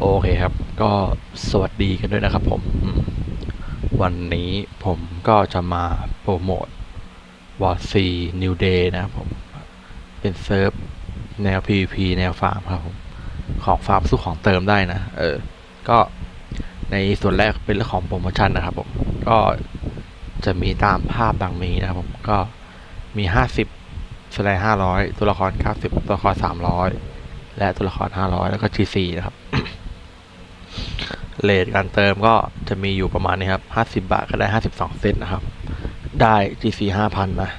โอเคครับ ก็สวัสดีกันด้วยนะครับผม วันนี้ผมก็จะมาโปรโมทวอร์ซีนิวเดย์นะครับผม เป็นเซิร์ฟแนว PVP แนวฟาร์มครับผม ของฟาร์มสู้ของเติมได้นะ เออ ก็ในส่วนแรกเป็นเรื่องของโปรโมชั่นนะครับผม ก็จะมีตามภาพดังนี้นะครับผม ก็มี 50สไลด์500 ตัวละคร 90 ตัวละคร 300 และตัวละคร 500 แล้วก็ GC นะครับ เลทการเติมก็จะมีอยู่ประมาณนี้ครับ 50 บาทก็ได้ 52 เซนต์นะครับ ได้ GC 5,000 นะ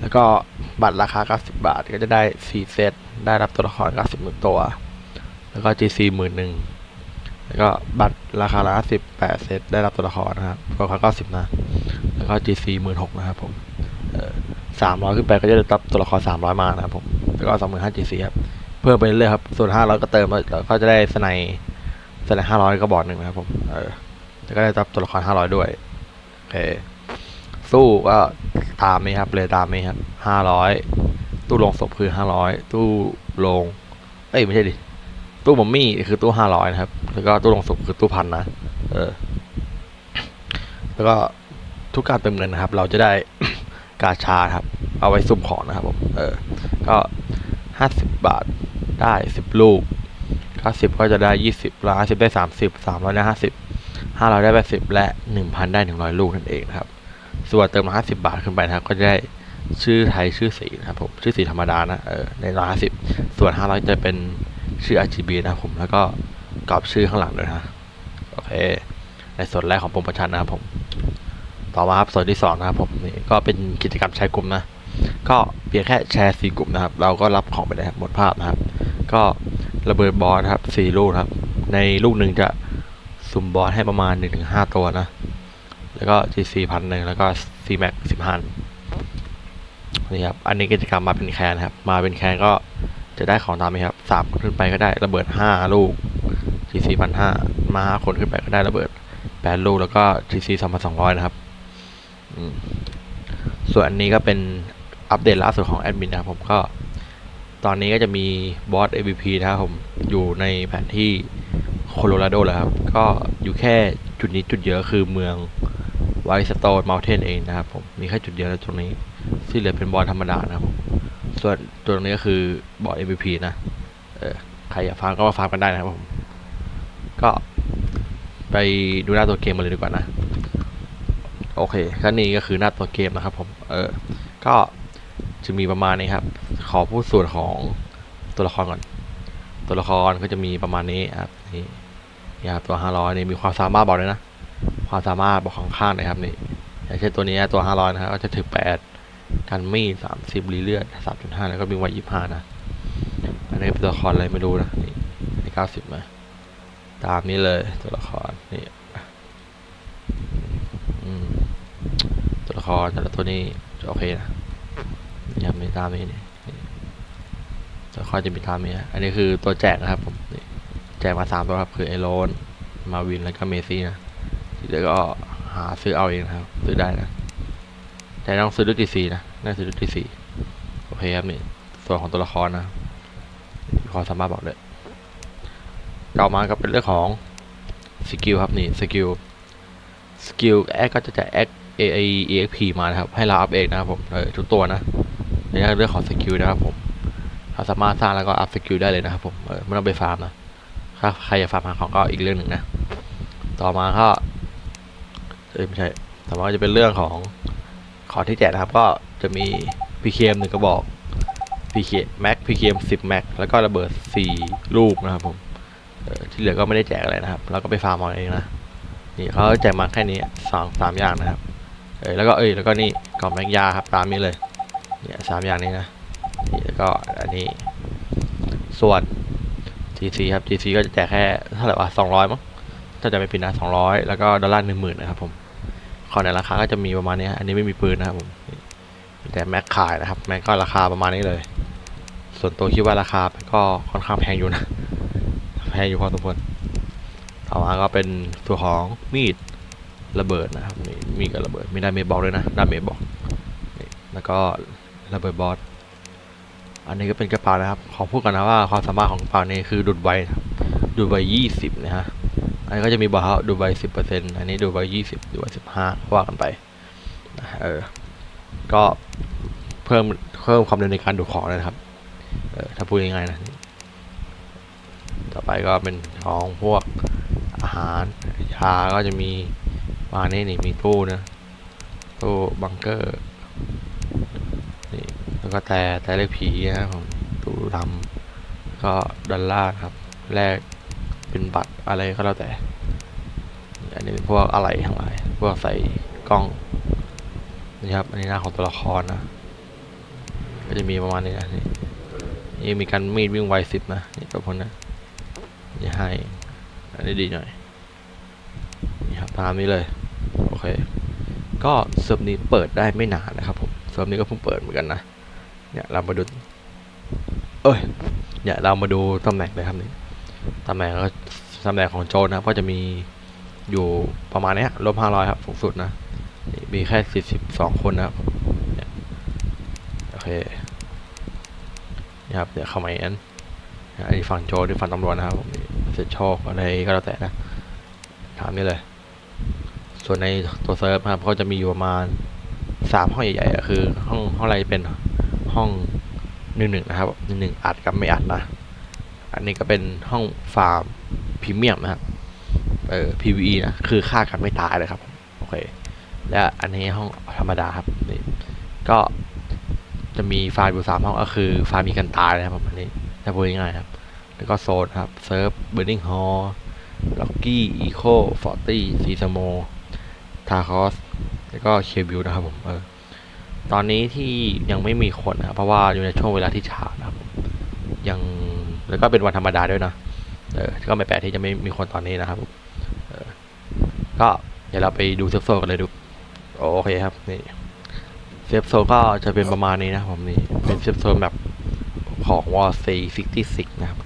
แล้วก็บัตรราคา 90 บาทก็จะได้ 4 เซต ได้รับตัวละคร 90หนึ่งตัว แล้วก็ GC หมื่นหนึ่งแล้วก็บัตรราคาละ18เซต ได้รับตัวละครนะครับตัวละคร90 นะ แล้วก็ GC หมื่นหกนะครับผมเออ300ขึ้นไปก็จะได้รับตัวละคร300มานะครับผม แล้วก็25 GC ครับ เพิ่มไปเรื่อยครับ ส่วน500ก็เติมแล้วก็จะได้สไน ด์สไนห้าร้อยก็บอร์ดหนึ่งนะครับผม เออแล้วก็ได้รับตัวละครห้าร้อยด้วย โอเค สู้ก็ตามนี้ครับ เลยตามนี้ครับห้าร้อยตู้ลงศพคือห้าร้อยตู้ลง เอ้ยไม่ใช่ดิ ตู้มัมมี่คือตู้ห้าร้อยนะครับ แล้วก็ตู้ลงศพคือตู้พันนะ เออ แล้วก็ทุกการเติมเงินนะครับ เราจะได้กาชาครับ เอาไว้สุ่มของนะครับผม เออ ก็ห้าสิบบาทได้สิบลูก เก้าสิบก็จะได้ยี่สิบร้อยสิบได้สามสิบสามร้อยได้ห้าสิบห้าร้อยได้แปดสิบและหนึ่งพันได้หนึ่งร้อยลูกนั่นเองนะครับ ส่วนเติมห้าสิบาทขึ้นไปนะครับก็จะได้ชื่อไทยชื่อสีนะครับผมชื่อสีธรรมดานะเออในร้อยห้าสิบส่วนห้าร้อยจะเป็นชื่อ RGB นะครับผมแล้วก็กรอบชื่อข้างหลังด้วยนะโอเคในส่วนแรกของโปรโมชั่นนะครับผม ต่อมาครับส่วนที่สองนะครับผมนี่ก็เป็นกิจกรรมแชร์กลุ่มนะ ก็เพียงแค่แชร์สี่กลุ่มนะครับ เราก็รับของไปได้หมดภาพนะครับ ก็ ระเบิดบอสครับสี่ลูกครับ ในลูกหนึ่งจะสุ่มบอสให้ประมาณหนึ่งถึงห้าตัวนะ แล้วก็ GC พันหนึ่งแล้วก็ C Max สิบพันนี่ครับ อันนี้กิจกรรมมาเป็นแคนครับ มาเป็นแคนก็จะได้ของตามนี้ครับสามคนขึ้นไปก็ได้ระเบิดห้าลูก GC พันห้ามาห้าคนขึ้นไปก็ได้ระเบิดแปดลูกแล้วก็ GC สองพันสองร้อยนะครับส่วนอันนี้ก็เป็นอัปเดตล่าสุดของแอดมินนะครับผมก็ ตอนนี้ก็จะมีบอส AVP นะครับผม อยู่ในแผนที่โคโลราโดแล้วครับ ก็อยู่แค่จุดนี้จุดเดียวคือเมืองไวสโตนมา u เทนเองนะครับผม มีแค่จุดเดียวแล้วตรงนี้ ที่เหลือเป็นบอสธรรมดานะครับผมส่วนตัวนี้ก็คือบอส AVP นะ เออใครอยากฟาร์มก็มาฟาร์มกันได้นะครับผม ก็ไปดูหน้าตัวเกมมาเลยดีกว่านะ โอเคก็นี่ก็คือหน้าตัวเกมนะครับผม เออ ก็จะมีประมาณนี้ครับ อพูดส่วนของตัวละครก่อน ตัวละครก็จะมีประมาณนี้ครับนี่นี่ครับตัวห้าร้อยนี่มีความสามารถบอกเลยนะ ความสามารถบอกของข้างนะครับนี่อย่างเช่นตัวนี้ตัวห้าร้อยนะครับก็จะถือแปดกันมีดสามสิบรีเลือดสามจุดห้าแล้วก็มีไวยี่ห้านะ อันนี้เป็นตัวละครอะไรไม่รู้นะนี่นี่เก้าสิบมาตามนี้เลยตัวละครนี่ตัวละครแต่ละตัวนี้จะโอเคนะยังมีตามนี้นี่ ตัวละครจะมีตามนี้นะอันนี้คือตัวแจกนะครับผมแจกมาสามตัวครับคือไอโรนมาวินแล้วก็เมซี่นะที่เหลือก็หาซื้อเอาเองนะครับ ซื้อได้นะ แต่ต้องซื้อด้วยทีซีนะน่าซื้อด้วยทีซีโอเคครับนี่ส่วนของตัวละครนะมีความสามารถบอกเลยต่อมาก็เป็นเรื่องของสกิลครับนี่สกิลสกิลแอคก็จะแจกแอค A I E X P มานะครับ ให้เราอัพเองนะครับผมเออทุกตัวนะในเรื่องของสกิลนะครับผม เราสามารถสร้างแล้วก็อัพสกิลได้เลยนะครับผมเออไม่ต้องไปฟาร์มนะถ้าใครอยากฟาร์มหาของก็อีกเรื่องหนึ่งนะ ต่อมาก็เอ้ยไม่ใช่ต่อมาจะเป็นเรื่องของของที่แจกนะครับ ก็จะมี PKM หนึ่งกระบอก PK Max PKM 10 Max แล้วก็ระเบิด4ลูกนะครับผมที่เหลือก็ไม่ได้แจกอะไรนะครับ เราก็ไปฟาร์มเอาเองนะนี่เขาแจกมาแค่นี้สองสามอย่างนะครับ เอ้ยแล้วก็เอ้ยแล้วก็นี่กล่องแมงยาครับตามนี้เลยเนี่ยสามอย่างนี้นะ นี่แล้วก็อันนี้ ส่วน GC ครับ GC ก็จะแจกแค่เท่าไหร่วะสองร้อยมั้งถ้าจะไม่ผิดนะสองร้อยแล้วก็ดอลลาร์หนึ่งหมื่นนะครับผมของในราคาก็จะมีประมาณนี้อันนี้ไม่มีปืนนะครับผมมีแต่แม็กขายนะครับแม็กก็ราคาประมาณนี้เลย ส่วนตัวคิดว่าราคาก็ค่อนข้างแพงอยู่นะแพงอยู่พอสมควรต่อมาก็เป็นตัวนของมีดระเบิดนะครับนี่มีกับระเบิดมีดาเมจบอกด้วยนะดาเมจบอกแล้วก็ระเบิดบอส อันนี้ก็เป็นกระเป๋านะครับ ขอพูดกันนะว่าความสามารถของกระเป๋านี้คือดุดไวนะครับดูไบยี่สิบนะฮะ อันนี้ก็จะมีบอกว่าดูไบสิบเปอร์เซ็นต์อันนี้ดูดไบยี่สิบดูไบสิบห้าว่ากันไปเออ ก็เพิ่มเพิ่มความเร็วในการดูของนะครับ เออถ้าพูดง่ายๆนะ ต่อไปก็เป็นของพวกอาหารยาก็จะมีมาเนี่นี่มีตู้นะตู้บังเกอร์ แล้วก็แต่แต่เลขผีนะครับผมตู้ดำก็ดอลลาร์ครับ แลกเป็นบัตรอะไรก็แล้วแต่ อันนี้เป็นพวกอะไรทั้งหลาย พวกใส่กล้องนี่ครับ อันนี้หน้าของตัวละครนะ ก็จะมีประมาณนี้นะนี่นี่มีการมีดวิ่งไวสิบนะ นี่ตัวพนนะนี่ให้ อันนี้ดีหน่อย นี่ครับตามนี้เลย โอเค ก็เซิร์ฟนี้เปิดได้ไม่นานนะครับผม เซิร์ฟนี้ก็เพิ่งเปิดเหมือนกันนะ เนี่ยเรามาดู เอ้ย เนี่ยเรามาดูตำแหน่งเลยครับนี่ตำแหน่งก็ตำแหน่งของโจนนะก็จะมีอยู่ประมาณเนี้ยลบห้าร้อยครับสูงสุดนะนมีแค่สี่สิบสองคนนะครับเนี่ยโอเคนี่ครับเนี่ยวเข้ามาอันอันนี้ฝั่งโจนที่ฝั่งตำรวจนะครับผมเสร็จโชคอะไรก็แล้วแต่นะ ถามนี่เลย ส่วนในตัวเซิร์ฟครับก็จะมีอยู่ประมาณสามห้องใหญ่ๆคือห้องห้องอะไรเป็น ห้องหนึ่งหนึ่งนะครับหนึ่งหนึ่งอัดกับไม่อัดนะ อันนี้ก็เป็นห้องฟาร์มพรีเมียมนะครับเออ PVE นะ คือฆ่ากันไม่ตายเลยครับ โอเค และอันนี้ห้องธรรมดาครับนี่ก็จะมีฟาร์มอยู่สามห้องก็คือฟาร์มมีกันตายนะครับอันนี้ถ้าพูดง่ายๆครับ แล้วก็โซนครับเซิร์ฟเบอร์นิงฮอลล็อกกี้อีโคฟอร์ตี้ซีซโมทาคอสแล้วก็เคบิวนะครับผมเออ ตอนนี้ที่ยังไม่มีคนนะครับเพราะว่าอยู่ในช่วงเวลาที่ช้านะครับ ยังแล้วก็เป็นวันธรรมดาด้วยนะเออก็ไม่แปลกที่จะไม่มีคนตอนนี้นะครับก็เดี๋ยวเราไปดูเซฟโซนกันเลยดูโอเคครับนี่เซฟโซนก็จะเป็นประมาณนี้นะผมนี่เป็นเซฟโซนแบบของวอร์ซีซิกตี้ซิกนะครับ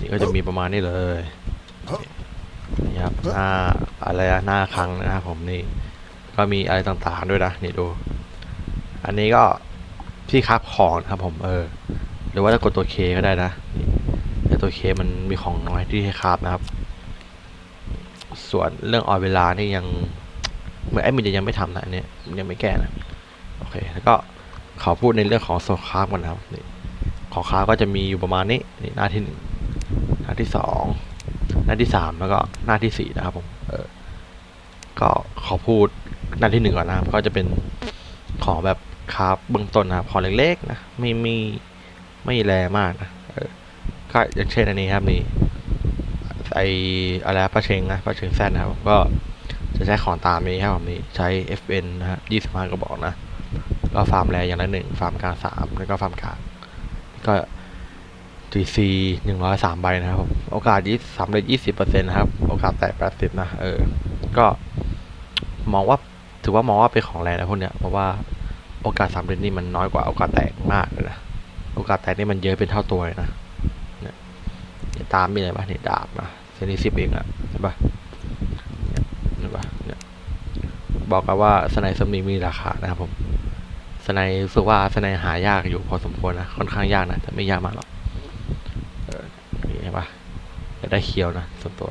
นี่ก็จะมีประมาณนี้เลยนี่ครับหน้าอะไรอะหน้าคังนะครับผมนี่ก็มีอะไรต่างๆด้วยนะนี่ดู อันนี้ก็ที่คับของนะครับผมเออ หรือว่าจะกดตัวเคก็ได้นะ แต่ตัวเคมันมีของน้อยที่ให้คราบนะครับ ส่วนเรื่องออยเวลานี่ยังเหมือนไอ้มินจะยังไม่ทำนะอันเนี้ยมันยังไม่แก้นะโอเคแล้วก็ขอพูดในเรื่องของโซคราฟก่อนนะครับนี่ของคราก็จะมีอยู่ประมาณนี้นี่หน้าที่หนึ่งหน้าที่สองหน้าที่สามแล้วก็หน้าที่สี่นะครับผมเออก็ขอพูดหน้าที่หนึ่งก่อนนะครับก็จะเป็นของแบบ คราฟเบื้องต้นนะครับขอเล็กๆนะไม่มีไม่แรงมากนะก็อย่างเช่นอันนี้ครับนี่ไออะไรนะปลาเชงนะปลาเชงแซนนะครับผมก็จะใช้ของตามนี้ครับผมนี่ใช้ FN นะฮะยี่สิบห้ากระบอกนะ ก็ฟาร์มแรงอย่างละหนึ่งฟาร์มกลางสามแล้วก็ฟาร์มกลางก็ GC หนึ่งร้อยสามใบนะครับผมโอกาสยี่สามเลยยี่สิบเปอร์เซ็นต์นะครับ โอกาสแตกแปดสิบนะ เออ ก็มองว่าถือว่ามองว่าเป็นของแรงนะพวกเนี้ยเพราะว่า โอกาสสำเร็จนี่มันน้อยกว่าโอกาสแตกมากเลยนะ โอกาสแตกนี่มันเยอะเป็นเท่าตัวเลยนะเนี่ยตามมีอะไรบ้างเนี่ยดาบนะเซนิสิบเองอะใช่ปะเนี่ยเห็นปะเนี่ยบอกกันว่าสไนเซอร์มีมีราคานะครับผมสไนสึกว่าสไนหายากอยู่พอสมควรนะค่อนข้างยากนะแต่ไม่ยากมากหรอกเออนี่เห็นปะจะได้เคียวนะส่วนตัว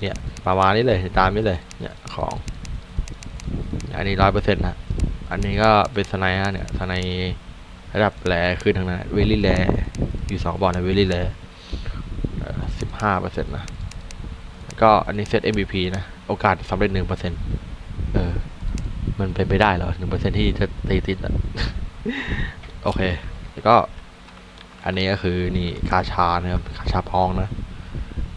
เนี่ยประมาณนี้เลยตามนี้เลย เนี่ยของอันนี้ร้อยเปอร์เซ็นต์นะ อันนี้ก็เป็นสไนฮะเนี่ยสไนระดับแรขึ้นทั้งนั้นเวลี่แรอยู่สองบอลนเวลี่แรสิบห้าเปอร์เซ็นต์นะก็อันนี้เซต MVP นะ โอกาสสำเร็จหนึ่งเปอร์เซ็นต์เออ มันเป็นไปได้เหรอหนึ่งเปอร์เซ็นที่จะตีติดอะ โอเค แล้วก็ อันนี้ก็คือนี่กาชานะครับกาชาพองนะ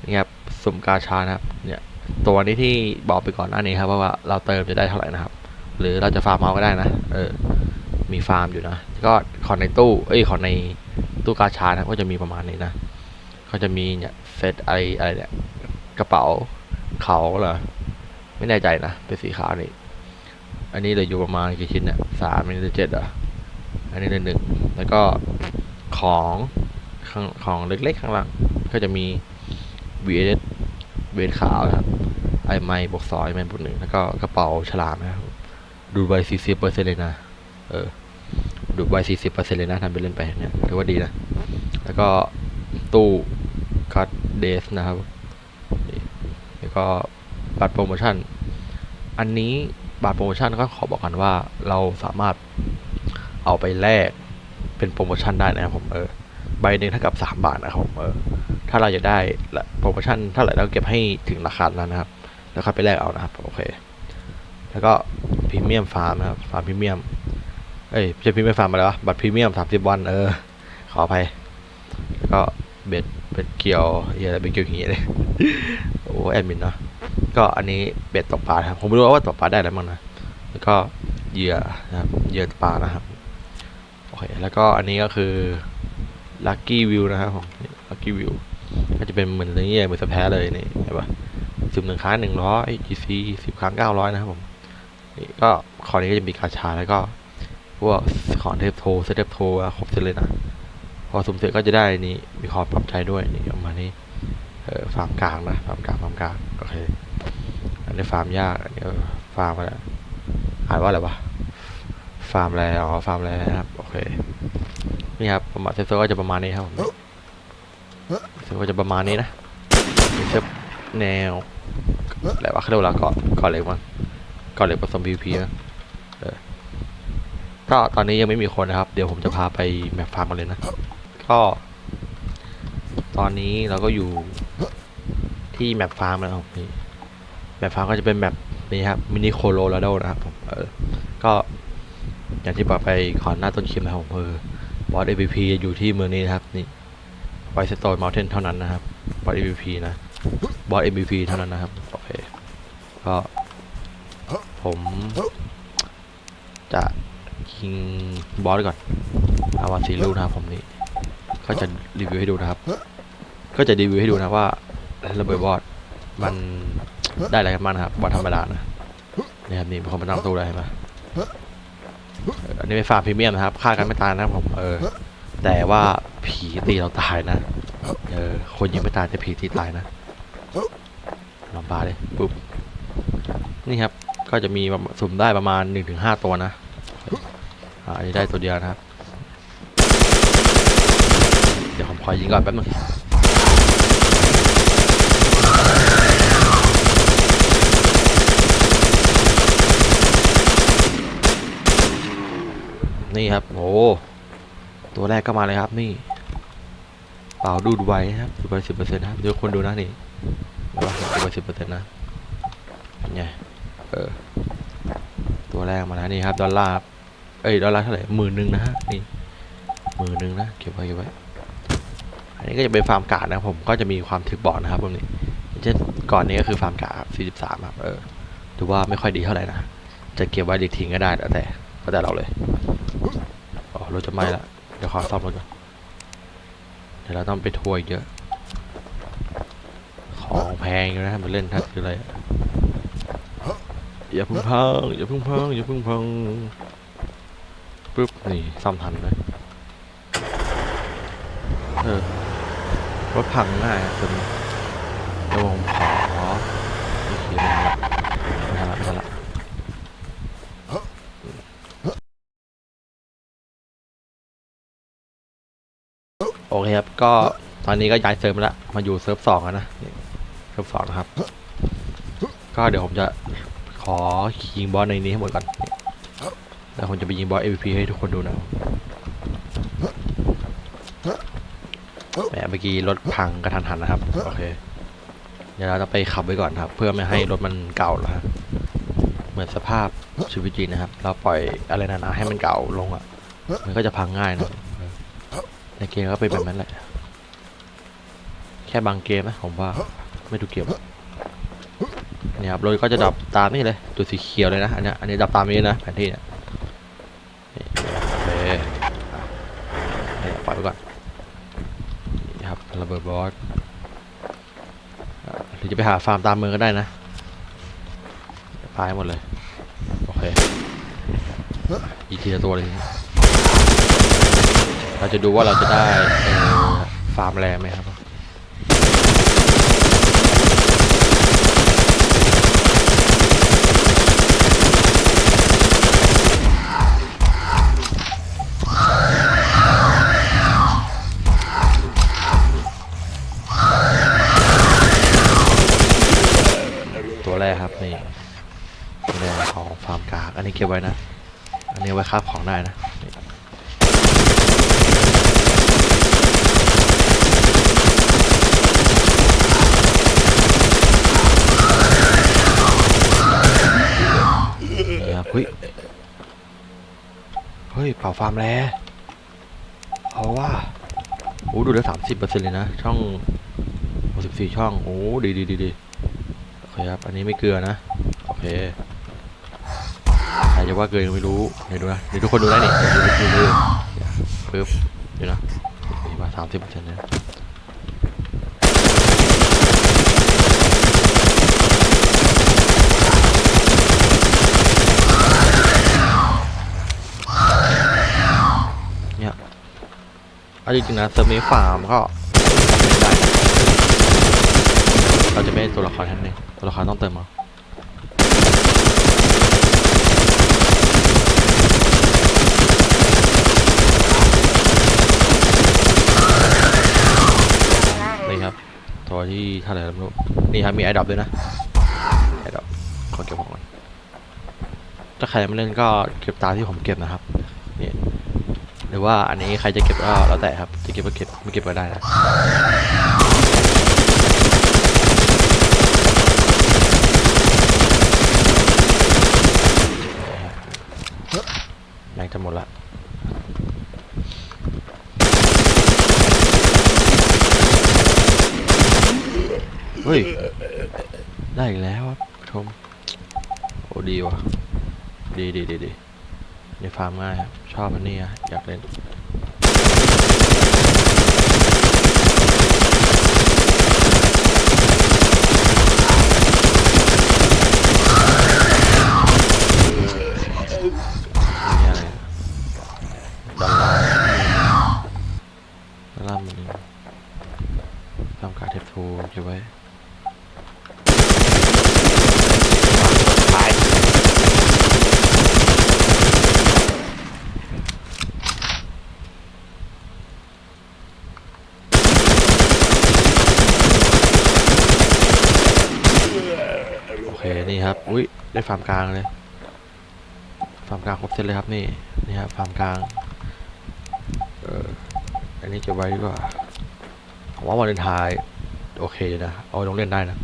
นี่ครับสุ่มกาชานะครับ เนี่ย ตัวนี้ที่บอกไปก่อนหน้านี้ครับว่าเราเติมจะได้เท่าไหร่นะครับ หรือเราจะฟาร์มเอาก็ได้นะ เออ มีฟาร์มอยู่นะ ก็ขอในตู้ เอ้ยขอในตู้กาชานะก็จะมีประมาณนี้นะก็จะมีเนี่ยเซตอะไรอะไรเนี่ยกระเป๋าเขาเหรอไม่แน่ใจนะ เป็นสีขาวนี่ อันนี้เหลยอยู่ประมาณกี่ชิ้นเนี่ยสามอันเหลือเจ็ดเหรออันนี้เหลือหนึ่งแล้วก็ของข้างของเล็กๆข้างหลังก็จะมี VS เวทขาวนะครับไอไม้บวกสองไอไม้บวกหนึ่งแล้วก็กระเป๋าฉลามนะครับ ดูใบสี่สิบเปอร์เซ็นต์เลยนะ เออ ดูใบสี่สิบเปอร์เซ็นต์เลยนะทำไปเล่นไปเนี่ยถือว่าดีนะ แล้วก็ตู้ก็เดสนะครับนี่แล้วก็บัตรโปรโมชั่น อันนี้บัตรโปรโมชั่นก็ขอบอกกันว่าเราสามารถเอาไปแลกเป็นโปรโมชั่นได้นะครับผมเออใบหนึ่งเท่ากับสามบาทนะครับผมเออถ้าเราอยากได้โปรโมชั่นเท่าไหร่เราเก็บให้ถึงราคานั้นนะครับ แล้วค่อยไปแลกเอานะครับโอเค แล้วก็ พรีเมียมฟาร์มนะครับฟาร์มพรีเมียมเอ้ยไม่ใช่พรีเมียมฟาร์มอะไรวะบัตรพรีเมียมสามสิบวันเออขออภัยแล้วก็เบ็ดเบ็ดเกี่ยวเยอะไรเบ็ดเกี่ยวอย่างเงี้ยเลยโอ้แอดมินเนาะก็อันนี้เบ็ดตกปลาครับผมไม่รู้ว่าตกปลาได้อะไรบ้างนะแล้วก็เหยื่อนะครับเหยื่อปลานะครับโอเคแล้วก็อันนี้ก็คือ Lucky View นะครับผม Lucky View ก็จะเป็นเหมือนนี้เหมือนสแพรเลยนี่เห็นปะสิบหนึ่งครั้งหนึ่งร้อย GC สิบครั้งเก้าร้อยนะครับผม ก็คอนี้ก็จะมีกาชาแล้วก็พวกของเทปโทเซตเทปโทครบเซตเลยนะ พอสุ่มเสร็จก็จะได้นี่มีคอปรับใจด้วยนี่ออกมานี่เออฟาร์มกลางนะฟาร์มกลางฟาร์มกลางโอเคอันนี้ฟาร์มยากอันนี้ฟาร์มอะไรอ่านว่าอะไรวะฟาร์มอะไรอ๋อฟาร์มอะไรนะครับโอเคนี่ครับประมาณเซฟเซอร์ก็จะประมาณนี้ครับผมเซฟก็จะประมาณนี้นะเซฟแนวอะไรวะเขาเรียกว่าเกาะเกาะเหล็กมั้ง กาะเหล็กผสม PVP นะเออก็ตอนนี้ยังไม่มีคนนะครับ เดี๋ยวผมจะพาไปแมปฟาร์มกันเลยนะ ก็ ตอนนี้เราก็อยู่ที่แมปฟาร์มแล้วครับนี่แมปฟาร์มก็จะเป็นแมปนี้ครับมินิโคโลราโดนะครับผมเออก็อย่างที่บอกไปก่อนหน้าต้นคลิปนะครับผมเออบอส MVP อยู่ที่เมืองนี้นะครับนี่ไวสโตนม u เทนเท่านั้นนะครับบอส MVP นะบอส MVP เท่านั้นนะครับโอเคก็ ผม จะยิงบอสก่อนอาวาซีลูนะครับผมนี่ก็จะรีวิวให้ดูนะครับ ก็จะรีวิวให้ดูนะว่าระเบิดบอสมันได้อะไรกันบ้างนะครับบอสธรรมดานะนี่ครับนี่เป็นคนมาตั้งตู้ได้เห็นไหมอันนี้เป็นฟาร์มพรีเมียมนะครับฆ่ากันไม่ตายนะครับผมเออ แต่ว่าผีตีเราตายนะเออคนยิงไม่ตายแต่ผีตีตายนะลองบาเลยปุ๊บนี่ครับ ก็จะมีสุ่มได้ประมาณหนึ่งถึงห้าตัวนะอันนี้ได้ตัวเดียวนะครับ เดี๋ยวผมขอยิงก่อนแป๊บนึงนี่ครับโอ้ตัวแรกก็มาเลยครับนี่เปล่าดูดไว้นะครับดูไว้สิบเปอร์เซ็นต์นะครับเดี๋ยวคนดูนะนี่ดูไว้สิบเปอร์เซ็นต์นะเป็นไง เออ ตัวแรกมาแล้วนี่ครับ ดอลลาร์ครับเอ้ยดอลลาร์เท่าไหร่หมื่นหนึ่งนะฮะนี่หมื่นหนึ่งนะเก็บไว้เก็บไว้อันนี้ก็จะเป็นฟาร์มกาดนะผมก็จะมีความถึกบอดนะครับผมนี่เช่นก่อนนี้ก็คือฟาร์มกาดครับ43ครับเออถือว่าไม่ค่อยดีเท่าไหร่นะจะเก็บไว้หรือทิ้งก็ได้แล้วแต่แล้วแต่เราเลยอ๋อรถจะไหม้ละเดี๋ยวขอซ่อมรถก่อนเดี๋ยวเราต้องไปทัวร์เยอะ ของแพงอยู่นะมันเล่นทัดคืออะไร อย่าพึ่งพังอย่าพึ่งพังอย่าพึ่งพังปุ๊บนี่ซ่อมทันเลยเออรถพังง่ายตัวนี้เดี๋ยวผมขอนี่คือไม่ทันละม่ทันละม่ทันละโอเคครับ ก็ตอนนี้ก็ย้ายเซิร์ฟมาแล้ว มาอยู่เซิร์ฟสองแล้วนะ เซิร์ฟสองนะครับ ก็เดี๋ยวผมจะ ขอยิงบอลในนี้ให้หมดก่อนแล้วผมจะไปยิงบอส MVP ให้ทุกคนดูนะแหมเมื่อกี้รถพังกระทันหันนะครับ โอเค เดี๋ยวเราจะไปขับไว้ก่อนครับ เพื่อไม่ให้รถมันเก่านะฮะเหมือนสภาพชีวิตจริงนะครับ เราปล่อยอะไรนานๆให้มันเก่าลงอะ มันก็จะพังง่ายนะเออในเกมก็เป็นแบบนั้นแหละ แค่บางเกมนะผมว่า ไม่ทุกเกม เนี่ยครับรถก็จะดับตามนี่เลยตัวสีเขียวเลยนะอันนี้อันนี้ดับตามนี้นะแผนที่เนี่ยนี่ปล่อยไปก่อนนี่ครับระเบิดบอสหรือจะไปหาฟาร์มตามเมืองก็ได้นะตายหมดเลย โอเคอีกทีละตัวเลยเราจะดูว่าเราจะได้ฟาร์มแรงไหมครับ นี้เก็บไว้นะ อันนี้ไว้คาบของได้นะนี่นี่ครับเฮ้ย เฮ้ย เป่าฟาร์มแล้ว เอาว่าโอ้ดูได้สามสิบเปอร์เซ็นต์เลยนะ ช่องหกสิบสี่ช่อง โอ้ ดีดีดีดีโอเคครับ อันนี้ไม่เกลือนะ โอเค จะว่าเกินไม่รู้เดี๋ยวดูนะเดี๋ยวทุกคนดูได้นี่ดูดูดูปึ๊บเดี๋ยวนะมีมาสามสิบเปอร์เซ็นต์นะเนี่ยเอาจริงๆนะเซิร์ฟนี้ฟาร์มก็เราจะไม่ตัวละครท่านหนึ่งตัวละครต้องเติมเอา นี่ครับ ตัวที่ท่าไหร่แล้วไม่รู้นี่ครับมีไอดอปด้วยนะไอดอปขอเก็บของก่อนถ้าใครไม่เล่นก็เก็บตามที่ผมเก็บนะครับนี่หรือว่าอันนี้ใครจะเก็บก็แล้วแต่ครับ จะเก็บก็เก็บไม่เก็บก็ได้นะแม็กจะหมดละ เฮ้ย ได้อีกแล้วครับชม โอ้ดีว่ะ ดีดีดีดีในฟาร์มง่ายครับ ชอบอันนี้อะ อยากเล่นอะไรดอลลาร์ดอลลาร์มันทำการเทปทูเก็บไว้โอเค นี่ครับ อุ้ย ได้ ฟาร์มกลางเลย ฟาร์มกลางครบเซตเลยครับนี่ นี่ครับฟาร์มกลาง เอออันนี้เก็บไว้ดีกว่าผมว่าวันเลนทน์โอเคอยู่นะ เอาลงเล่นได้นะ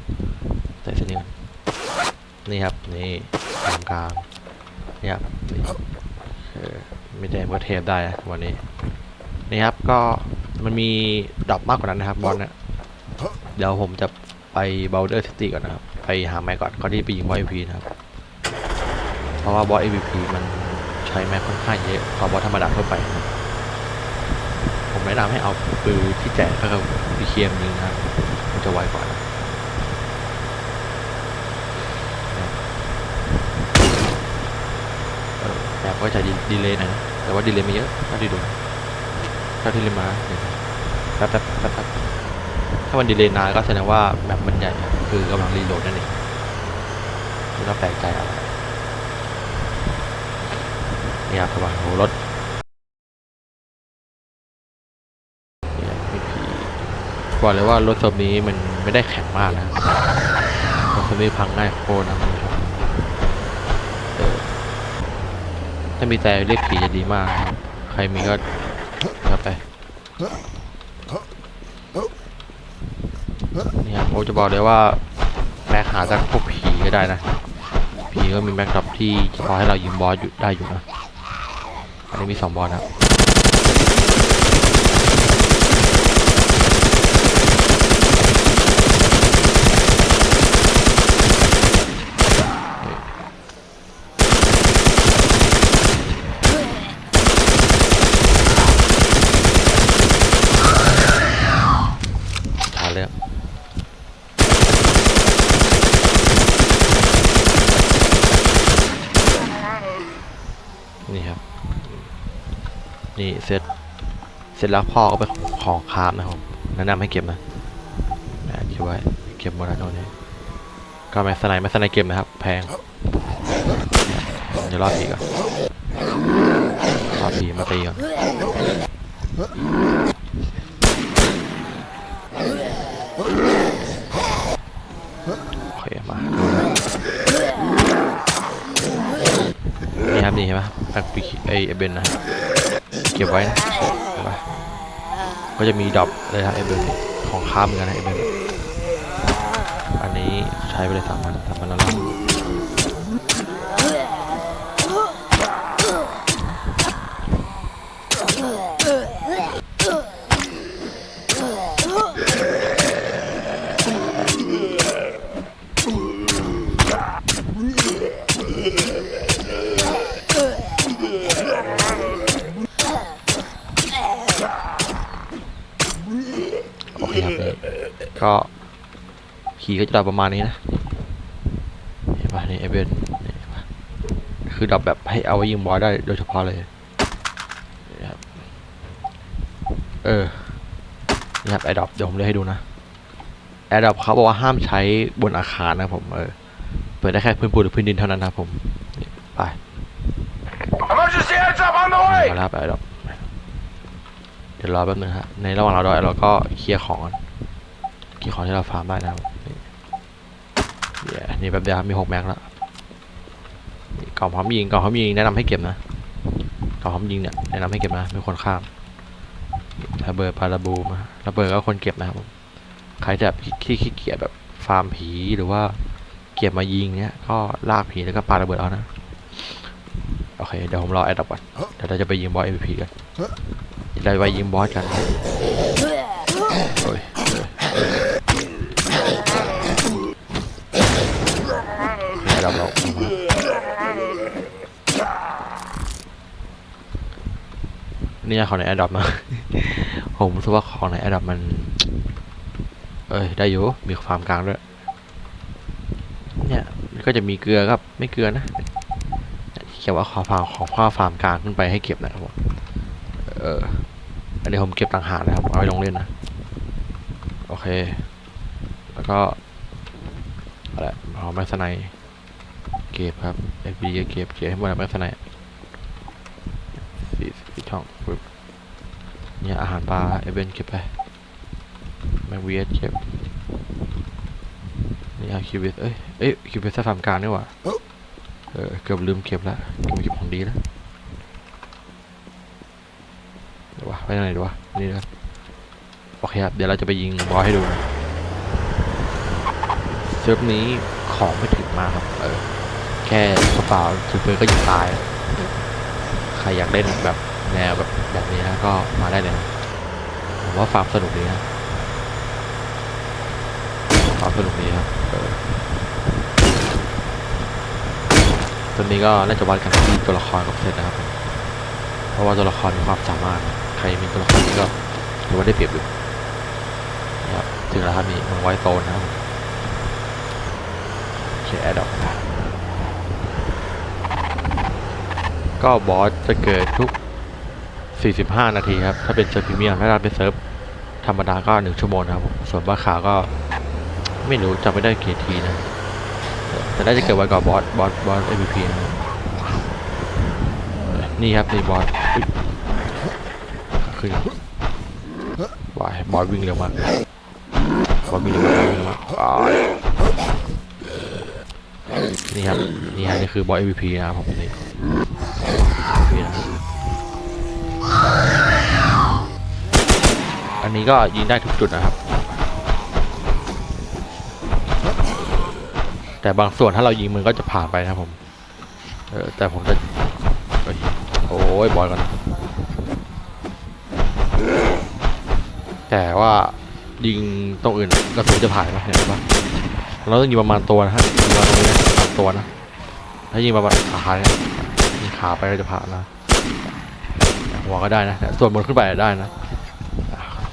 ใส่เส้นนี้อนนี่ครับ นี่ฟาร์มกลาง นี่ครับนี่เออไม่แดงก็เทปได้นะวันนี้ นี่ครับก็มันมีดรอปมากกว่านั้นนะครับบอลนะเดี๋ยวผมจะไปเบลเดอร์ซิตี้ก่อนนะครับ ไปหาแม็กก่อนก่อนที่ไปยิงไวพีนะครับ เพราะว่าบอส AVP มันใช้แม็กค่อนข้างเยอะกว่าบอสธรรมดาทั่วไปนะผมแนะนำให้เอาปืนที่แจกก็คือพีเคมยิงนะครับมันจะไวกว่านะเอบก็จะดีเลย์หน่อยนะ แต่ว่าดีเลย์ไม่เยอะถ้าที่ดูถ้าที่เล่นมาแป๊บแป๊บแป๊บถ้ามันดีเลย์นานก็แสดงว่าแมปมันใหญ่ คือกำลังรีโหลดนั่นเองไม่ต้องแปลกใจอะไร นี่ครับสว่างรถเนี่ยไม่ผีบอกเลยว่ารถเซิร์ฟนี้มันไม่ได้แข็งมากนะรับรถเซิร์ฟนี้พังง่ายโคตรนะมันถ้ามีแต่เรียกผีจะดีมากคใครมีก็รับไปเนี่ครับโอจะบอกเลยว่าแม็กหาจากพวกผีก็ได้นะ ผีก็มีแม็กดรอปที่พอให้เรายิงบอสอยู่ได้อยู่นะ อันนี้มีสองบอลนะครับช้าเลยอะนี่ครับ นี่เสร็จเสร็จแล้วพ่อก็ไปของคามนะครับแนะนำให้เก็บนะเก็บไว้เก็บโมนาโนนี้ก็ไม่สไนไม่สไนเก็บนะครับ แพงเดี๋ยวรอผีก่อนรอผีมาตีก่อนโอเคมานี่ครับนี่ใช่ไหมแบ็คปีไอเบนนะ ก็บไว้นะไปก็จะมีดรอปเลยครับเอเบนของค้าเหมือนกันนะเอเบนอันนี้ใช้ไปเลยสามพันสามพันแล้ว ก็ขี่ก็จะดรอปประมาณนี้นะเห็นปะนี่เอเบนนี่เห็นปะคือดรอปแบบให้เอาไว้ยิงบอสได้โดยเฉพาะเลยนี่ครับเออนี่ครับไอดรอปเดี๋ยวผมเลือกให้ดูนะแอร์ดรอปเขาบอกว่าห้ามใช้บนอาคารนะครับผมเออเปิดได้แค่พื้นปูนหรือพื้นดินเท่านั้นนะครับผมนี่ไป Emergency heads up on the มา way! แล้วครับแอร์ดรอปเดี๋ยวรอแป๊บนึงฮะในระหว่างเราดอยเราก็เคลียร์ของก่อน เคลียร์ของที่เราฟาร์มได้นะครับนี่เดี๋ยนี่แป๊บเดียวครับมีหกแม็กแล้วกล่องพร้อมยิงกล่องพร้อมยิงแนะนำให้เก็บนะกล่องพร้อมยิงเนี่ยแนะนำให้เก็บนะไม่ควรข้ามระเบิดปาราบูมาระเบิดก็ควรเก็บนะครับใครจะแบบขี้ขี้เกียจแบบฟาร์มผีหรือว่าเก็บมายิงเนี้ยก็ลากผีแล้วก็ปาระเบิดเอานะโอเคเดี๋ยวผมรอแอดดับก่อนเดี๋ยวเราจะไปยิงบอส MVP กันเดี๋ยวเราไปยิงบอสกันโอ้ยแอดดับเราออกมา นี่ของในแอดดับนะผมรู้สึกว่าของในแอดดับมัน เอ้ย ได้อยู่ มีฟาร์มกลางด้วย เนี่ยก็จะมีเกลือครับ ไม่เกลือนะเขียนว่าขอฟาร์มของข้อฟาร์มกลางขึ้นไปให้เก็บนะครับผมเอออันนี้ผมเก็บต่างหากนะครับ เอาไปลงเล่นนะ โอเค แล้วก็อะไรเอแม็กซ์ไนเก็บครับเอฟบีเก็บเก็บให้หมดแม็กซ์ไน ช่องปึ๊บเนี่ยอาหารปลาเอเวนเก็บไปแม็กวีเอสเก็บนี่เอาคิวบิสเอ้ยเอ้ยคิวบิสฟาร์มกางนี่หว่าเออเกือบลืมเก็บละเก็บเก็บของดีแล้วเดี๋ยววะไปไหนดีวะนี่นะโอเคครับเดี๋ยวเราจะไปยิงบอสให้ดูเซิร์ฟนี้ของไม่ถึงมากครับเออแค่กระเป๋าถือปืนก็ยิงตายใครอยากเล่นแบบ แนวแบบแบบนี้นะก็มาได้เลยนะผมว่าฟาร์มสนุกดีนะฟาร์มสนุกดีครับเออตัวนี้ก็น่าจะวัดกันที่ตัวละครกับเซตนะครับ เพราะว่าตัวละครมีความสามารถ ใครมีตัวละครนี้ก็ถือว่าได้เปรียบอยู่นะครับถึงแล้วครับมีมังไวโซนนะครับแอดดอกก็บอสจะเกิดทุก 45 นาทีครับ ถ้าเป็นเซิร์ฟพรีเมียมถ้าเราเป็นเซิร์ฟธรรมดาก็ 1 ชั่วโมงนะครับผมส่วนบ้าขาวก็ไม่รู้จำไม่ได้กี่ทีนะ แต่น่าจะเกิดไว้ก่อนบอสบอสบอส MVP นะครับนี่ครับนี่บอสขึ้นวายบอสวิ่งเร็วมากบอสวิ่งเร็วมากวิ่งเร็วมากนี่ครับนี่ฮะนี่คือบอส MVP นะครับผมนี่ นี้ก็ยิงได้ทุกจุดนะครับ แต่บางส่วนถ้าเรายิงมันก็จะผ่านไปนะผม เออแต่ผมจะโอ้ยบอลก่อนแต่ว่ายิงตรงอื่นกระสุนจะผ่านไหมเห็นปะเราต้องยิงประมาณตัวนะฮะยิงประมาณนี้นะตัวนะ ถ้ายิงประมาณขาเนี่ยยิงขาไปก็จะผ่านนะหัวก็ได้นะส่วนบนขึ้นไปได้นะ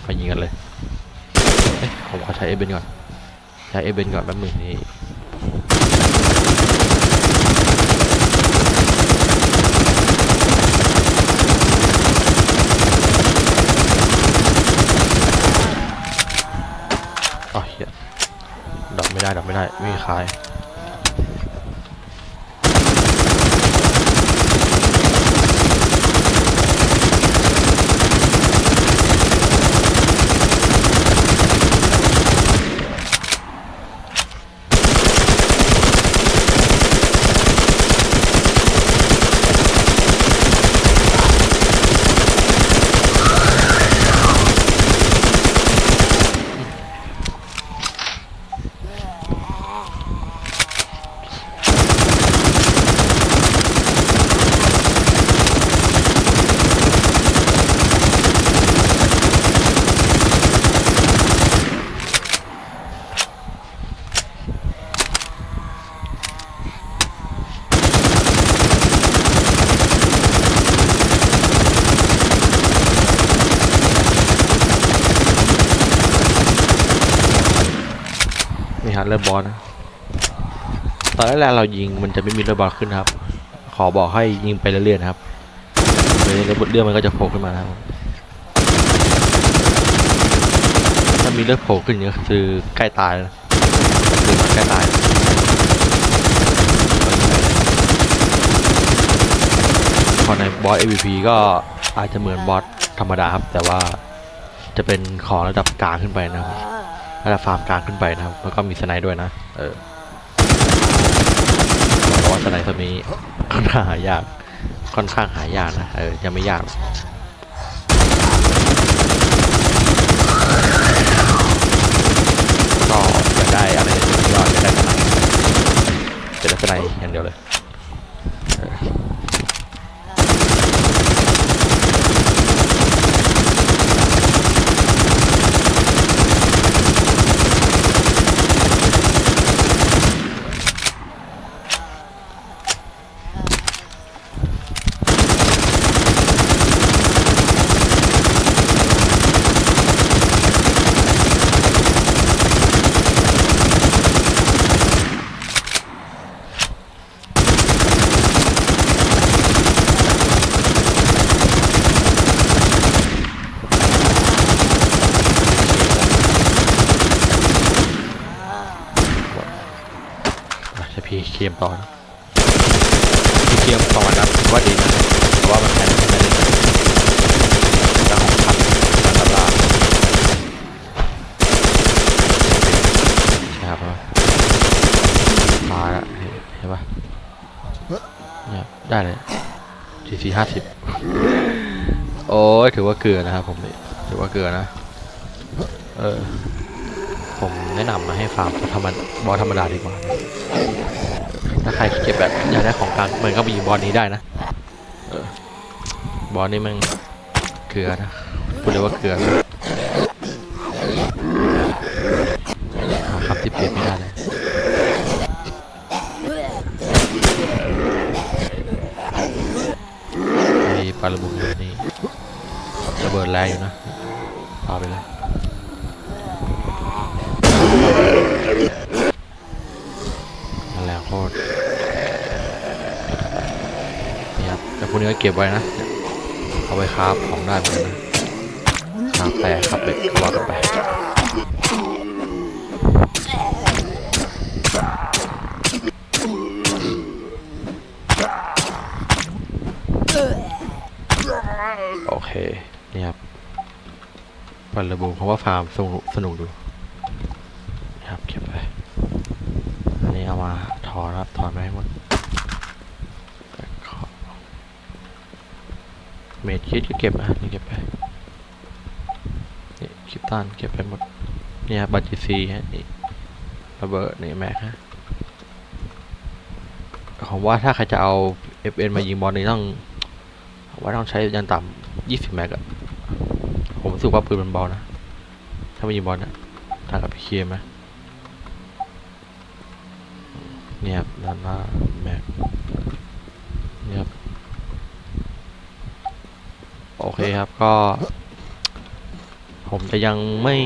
ไปยิงกันเลยเอ๊ะผมขอใช้เอเบนก่อน ใช้เอเบนก่อนแป๊บหนึงนี่อ๋อเฮียดับไม่ได้ดับไม่ได้ ไม่มีคาย ดบอลนะตอนแรกเรายิงมันจะไม่มีเลือดบอลขึ้นครับ ขอบอกให้ยิงไปเรื่อยๆนะครับเรื่อยๆเลือดมันก็จะโผล่ขึ้นมาครับถ้ามีเลือดโผล่ขึ้นอย่างนี้ก็คือใกล้ตายแล้วคือมันใกล้ตายพอในบอส AVP ก็อาจจะเหมือนบอสธรรมดาครับ แต่ว่าจะเป็นของระดับกลางขึ้นไปนะครับ ระดับฟาร์มกลางขึ้นไปนะครับแล้วก็มีสไนด์ด้วยนะ เออเพราะว่าสไนด์ตัวนี้ค่อนข้างหายาก ค่อนข้างหายากนะ เออ ยังไม่ยากก็อยากได้อะไรก็อยากได้สไนด์จะได้สไนด์อย่างเดียวเลย เคมต่อนะพีเคมต่อนะว่าดีนะเพราะว่ามันแทนไม่ได้แล้วของพันพันตลาดใช่ครับตายละเห็นเห็นปะเนี่ยได้เลยทีซีห้าสิบโอ้ยถือว่าเกลือนะครับผมนี่ถือว่าเกลือนะ เออ ผมแนะนำมาให้ฟาร์มธรรมดาบอธรรมดาดีกว่า ใครเก็บแบบอยากได้ของกลางมันก็มีบอลนี้ได้นะบอลนี้มันเกลือนะพูดเลยว่าเกลือนะหาคำที่เปรียบไม่ได้เลยไอ้ปลาระบุนี่ระเบิดแรงอยู่นะพาไปเลย นั่นแหละโคตรนี่ครับแต่พว กนี้ก็เก็บไว้นะ เอาไว้คราบของได้เหมือนกันนะคราบแต่ครับเป็ดก็ว่ากันไปโอเค นี่ครับปันระบุเพราะว่าฟาร์มสนุกสนุกดูนี่ครับเก็บไป อันนี้เอามาถอนครับถอนไปให้หมดแล้วก็ เมดคิดก็เก็บอะนี่เก็บไปนี่คลิปตันเก็บไปหมดเนี่ยบัตรจีซีฮะนี่ระเบิดนี่แม็กฮะผมว่าถ้าใครจะเอา FN มายิงบอลนี่ต้องว่าต้องใช้ยันต่ำยี่สิบแม็กอะผมรู้สึกว่าปืนมันเบานะ ถ้ามายิงบอลนะทางกับพีเคไหมเนี่ยด้านหน้าแม็กเนี่ยครับ โอเคครับก็ ผมจะยังไม่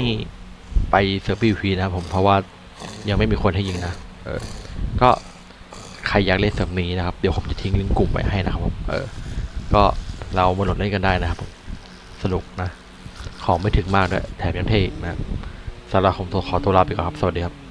ไปเซิร์ฟพีพีนะครับผมเพราะว่ายังไม่มีคนให้ยิงนะเออก็ใครอยากเล่นเซิร์ฟนี้นะครับ เดี๋ยวผมจะทิ้งลิงก์กลุ่มไว้ให้นะครับผมเออก็เรามาโหลดเล่นกันได้นะครับผมสนุกนะ ของไม่ถึงมากด้วยแถมยังเท่อีกนะสำหรับผมขอตัวลาไปก่อนครับ สวัสดีครับ